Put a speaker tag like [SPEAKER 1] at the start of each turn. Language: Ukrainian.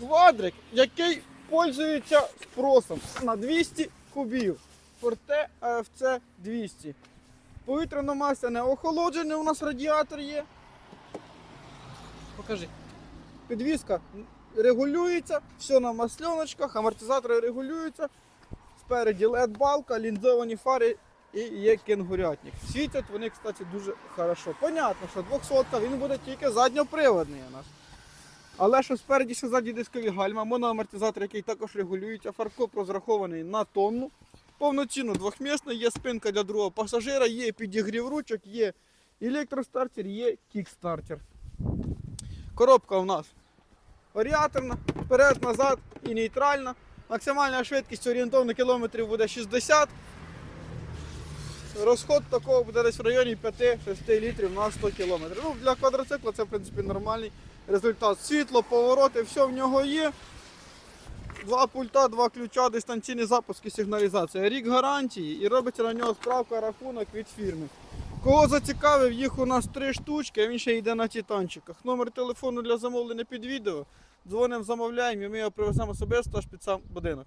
[SPEAKER 1] Квадрик, який пользується спросом на 200 кубів. Форте АФЦ 200. Повітряно-масляне охолодження у нас радіатор є. Покажи. Підвізка регулюється, все на масленочках, амортизатори регулюються. Спереді LED-балка, лінзовані фари і є кенгурятник. Світять вони, кстати, дуже хорошо. Понятно, що 200 він буде тільки задньоприводний у нас. Але що спереді, що ззаді дискові гальма, моноамортизатор, який також регулюється, фаркоп розрахований на тонну. Повноцінно двохмісний, є спинка для другого пасажира, є підігрів ручок, є електростартер, є кікстартер. Коробка у нас варіаторна, вперед, назад і нейтральна. Максимальна швидкість орієнтовно кілометрів буде 60. Розход такого буде десь в районі 5-6 літрів на 100 кілометрів. Ну, для квадроцикла це в принципі нормальний результат. Світло, повороти, все в нього є. Два пульта, два ключа, дистанційний запуск і сигналізація. Рік гарантії і робиться на нього справка рахунок від фірми. Кого зацікавив, їх у нас три штучки, а він ще йде на титанчиках. Номер телефону для замовлення під відео. Дзвонимо, замовляємо і ми його привеземо особисто аж під сам будинок.